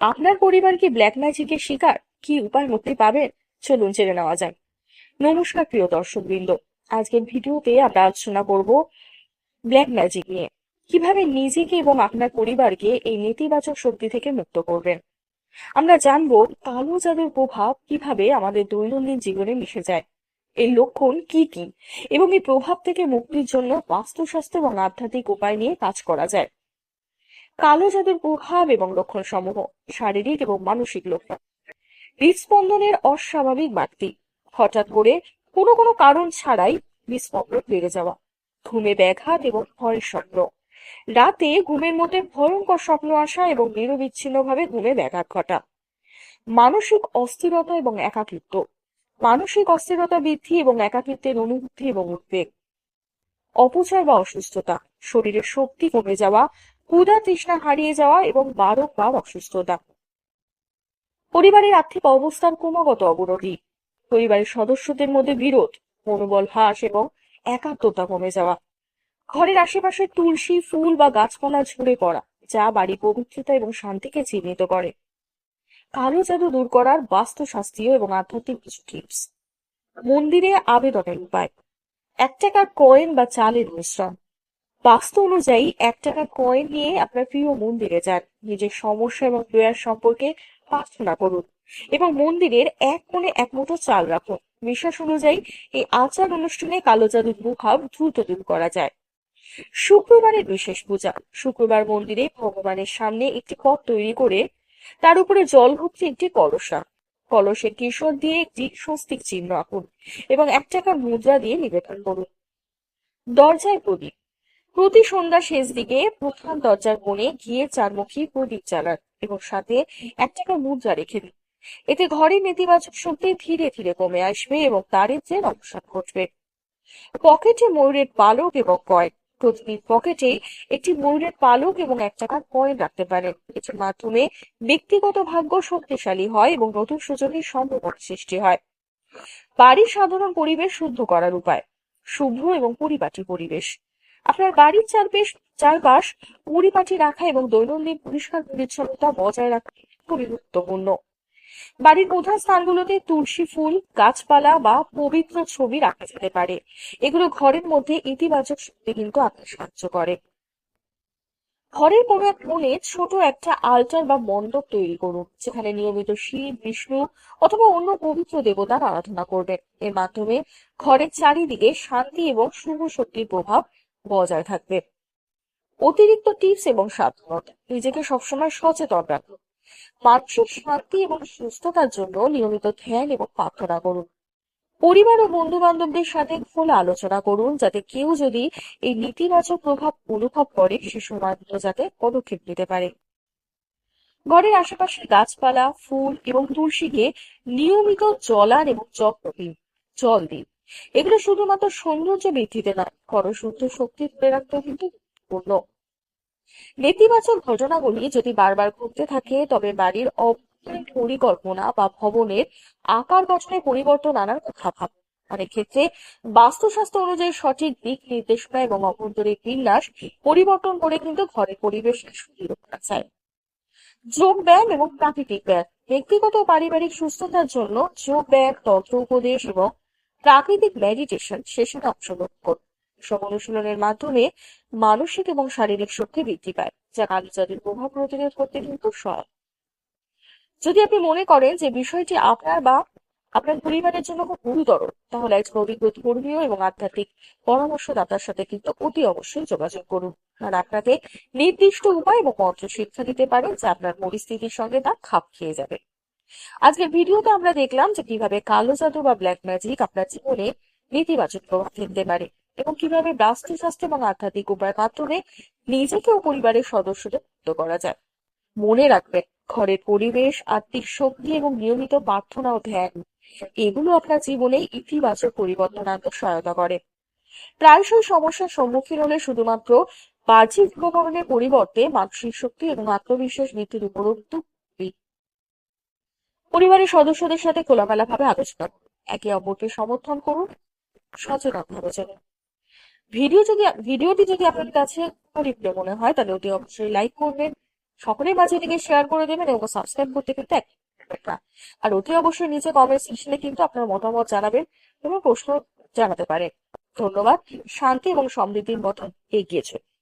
আপনার পরিবার কি ব্ল্যাক ম্যাজিকের শিকার? কি উপায় মুক্তি পাবেন? চলুন জেনে নেওয়া যাক। নমস্কার প্রিয় দর্শকবৃন্দ। আজকের ভিডিওতে আমরা আলোচনা করব ব্ল্যাক ম্যাজিক নিয়ে। কীভাবে নিজেকে এবং আপনার পরিবারকে এই নেতিবাচক শক্তি থেকে মুক্ত করবেন? আমরা জানব কালো জাদুর প্রভাব কীভাবে আমাদের দৈনন্দিন জীবনে মিশে যায়। এর লক্ষণ কি কি? এবং এই প্রভাব থেকে মুক্তির জন্য বাস্তুস্বাস্থ্য এবং আধ্যাত্মিক উপায় নিয়ে কাজ করা যায়। কালো জাদুর প্রভাব এবং লক্ষণ সমূহ শারীরিক এবং মানসিক লক্ষণ। হৃদস্পন্দনের অস্বাভাবিক বাড়তি। হঠাৎ করে কোনো কোনো কারণ ছাড়াই হৃদস্পন্দন বেড়ে যাওয়া, ঘুমে ব্যাঘাত এবং ভয়ের স্বপ্ন। রাতে ঘুমের মধ্যে ভয়ঙ্কর স্বপ্ন আসা এবং নিরবিচ্ছিন্নভাবে ঘুমে ব্যাঘাত ঘটা। মানসিক অস্থিরতা এবং একাকিত্ব। মানসিক অস্থিরতা বৃদ্ধি এবং একাকিত্বের অনুভূতি এবং উদ্বেগ। অপচয় বা অসুস্থতা। শরীরের শক্তি কমে যাওয়া ক্ষুধা তৃষ্ণা হারিয়ে যাওয়া এবং বারংবার অসুস্থতা। পরিবারের আর্থিক অবস্থার ক্রমাগত অবনতি। পরিবারের সদস্যদের মধ্যে বিরোধ, মনোবল হ্রাস এবং একাত্মতা কমে যাওয়া। ঘরের আশেপাশে তুলসী ফুল বা গাছপালা ঝরে পড়া, যা বাড়ির পবিত্রতা এবং শান্তিকে চিহ্নিত করে। কালো জাদু দূর করার বাস্তুশাস্ত্রীয় এবং আধ্যাত্মিক কিছু টিপস মন্দিরে আবেদনের উপায়। এক টাকার কয়েন বা চালের মিশ্রণ। বাস্তু অনুযায়ী এক টাকা কয়েন নিয়ে আপনার প্রিয় মন্দিরে যান। নিজের সমস্যা এবং প্রয়াস সম্পর্কে প্রার্থনা করুন এবং মন্দিরের এক কোণে এক মুঠো চাল রাখুন। বিশ্বাস অনুযায়ী এই আচার অনুষ্ঠানে কালো জাদুর প্রভাব দ্রুত দূর করা যায়। শুক্রবারের বিশেষ পূজা। শুক্রবার মন্দিরে ভগবানের সামনে একটি পথ তৈরি করে তার উপরে জল ভর্তি একটি কলসা। কলসে কিশোর দিয়ে একটি স্বস্তিক চিহ্ন আঁকুন এবং এক টাকার মুদ্রা দিয়ে নিবেদন করুন। দরজায় প্রদীপ। প্রতি সন্ধ্যা শেষ দিকে প্রধান দরজার কোণে ঘিয়ে চারমুখী প্রদীপ চালান এবং সাথে এক টাকা মুদ্রা রেখে দিন। এতে ঘরের নেতিবাচক শক্তি ধীরে ধীরে কমে আসবে এবং তারের যে অবসান ঘটবে। পকেটে ময়ূরের পালক এবং কয়েন। প্রতিদিন পকেটে একটি ময়ূরের পালক এবং এক টাকার কয়েন রাখতে পারেন। এটির মাধ্যমে ব্যক্তিগত ভাগ্য শক্তিশালী হয় এবং নতুন সুযোগের সম্ভাবনা সৃষ্টি হয়। বাড়ির সাধারণ পরিবেশ শুদ্ধ করার উপায়। শুভ্র এবং পরিপাটি পরিবেশ। আপনার বাড়ির চারপাশ চারপাশ পরিপাটি রাখা এবং দৈনন্দিন পরিষ্কার পরিচ্ছন্নতা বজায় রাখা খুবই গুরুত্বপূর্ণ। বাড়ির প্রধান স্থানগুলোতে তুলসী ফুল, গাছপালা বা পবিত্র ছবি রাখা যেতে পারে। এগুলো ঘরের মধ্যে ইতিবাচক শক্তি কিন্তু আপনার সাহায্য করে। ঘরের কোনো এক কোণে ছোট একটা আলটার বা মণ্ডপ তৈরি করুন, যেখানে নিয়মিত শিব, বিষ্ণু অথবা অন্য পবিত্র দেবতার আরাধনা করবেন। এর মাধ্যমে ঘরের চারিদিকে শান্তি এবং শুভ শক্তির প্রভাব বজায় থাকবে। অতিরিক্ত টিপস এবং সাবধানতা, নিজেকে সবসময় সচেতন রাখুন। মানসিক শান্তি এবং সুস্থতার জন্য নিয়মিত ধ্যান এবং প্রার্থনা করুন। পরিবার ও বন্ধু বান্ধবদের সাথে খোলা আলোচনা করুন, যাতে কেউ যদি এই নেতিবাচক প্রভাব অনুভব করে, সে সময় যাতে পদক্ষেপ নিতে পারে। ঘরের আশেপাশে গাছপালা, ফুল এবং তুলসীকে নিয়মিত জলান এবং যত্ন দিন জল দিন। এগুলো শুধুমাত্র সৌন্দর্য বৃদ্ধিতে নয় শুদ্ধ শক্তি ধরে রাখতেও কিন্তু গুরুত্বপূর্ণ নেতিবাচক ঘটনাগুলি যদি বারবার ঘটতে থাকে, তবে বাড়ির পরিকল্পনা বা ভবনের আকার গঠনে পরিবর্তন আনার কথা ভাব। অনেক ক্ষেত্রে বাস্তুশাস্ত্র অনুযায়ী সঠিক দিক নির্দেশনা এবং অভ্যন্তরীণ বিন্যাস পরিবর্তন করে কিন্তু ঘরের পরিবেশ সুদৃঢ় করা যায়। যোগ ব্যায়াম এবং প্রাকৃতিক ব্যায়াম, ব্যক্তিগত পারিবারিক সুস্থতার জন্য যোগ ব্যায়াম, তন্ত্র উপদেশ এবং প্রাকৃতিক মেডিটেশন সেশনে অংশগ্রহণ করুন। সব অনুশীলনের মাধ্যমে মানসিক এবং শারীরিক শক্তি বৃদ্ধি পায়, যা কালো প্রভাব প্রতিরোধ করতে কিন্তু সহায়ক। যদি আপনি মনে করেন যে বিষয়টি আপনার বা আপনার পরিবারের জন্য খুব গুরুতর, তাহলে একজন অভিজ্ঞ ধর্মীয় এবং আধ্যাত্মিক পরামর্শদাতার সাথে কিন্তু অতি অবশ্যই যোগাযোগ করুন। আর আপনাকে নির্দিষ্ট উপায় এবং মন্ত্র শিক্ষা দিতে পারেন যা আপনার পরিস্থিতির সঙ্গে তা খাপ খেয়ে যাবে। আজকের ভিডিওতে আমরা দেখলাম যে কীভাবে কালো জাদু বা ব্ল্যাক ম্যাজিক আপনার জীবনে নেতিবাচক প্রভাব ফেলতে পারে এবং কীভাবে বাস্তুশাস্ত্র এবং আধ্যাত্মিক উপায়ের মাধ্যমে নিজেকে ও পরিবারের সদস্যদের মুক্ত করা যায়। মনে রাখবেন, ঘরের পরিবেশ আর্থিক শক্তি এবং নিয়মিত প্রার্থনা ও ধ্যান, এগুলো আপনার জীবনে ইতিবাচক পরিবর্তন আনতে সহায়তা করে। প্রায়শই সমস্যার সম্মুখীন হলে শুধুমাত্র বাহ্যিক উপকরণের পরিবর্তে মানসিক শক্তি এবং আত্মবিশ্বাস বৃদ্ধির উপরোক্ত পরিবারের সদস্যদের সাথে খোলামেলা ভাবে আলোচনা করুন। একে অপরকে সমর্থন করুন। সচেতন ভাবে চলুন। ভিডিও যদি ভিডিওটি যদি আপনার কাছে উপযুক্ত মনে হয়, তাহলে অতি অবশ্যই লাইক করবেন, সকলের মাঝে এটিকে শেয়ার করে দেবেন এবং সাবস্ক্রাইব করতে কিন্তু আর অতি অবশ্যই নিচে কমেন্ট সেকশনে কিন্তু আপনার মতামত জানাবেন এবং প্রশ্ন জানাতে পারেন। ধন্যবাদ, শান্তি এবং সমৃদ্ধির মতন এগিয়ে চলুন।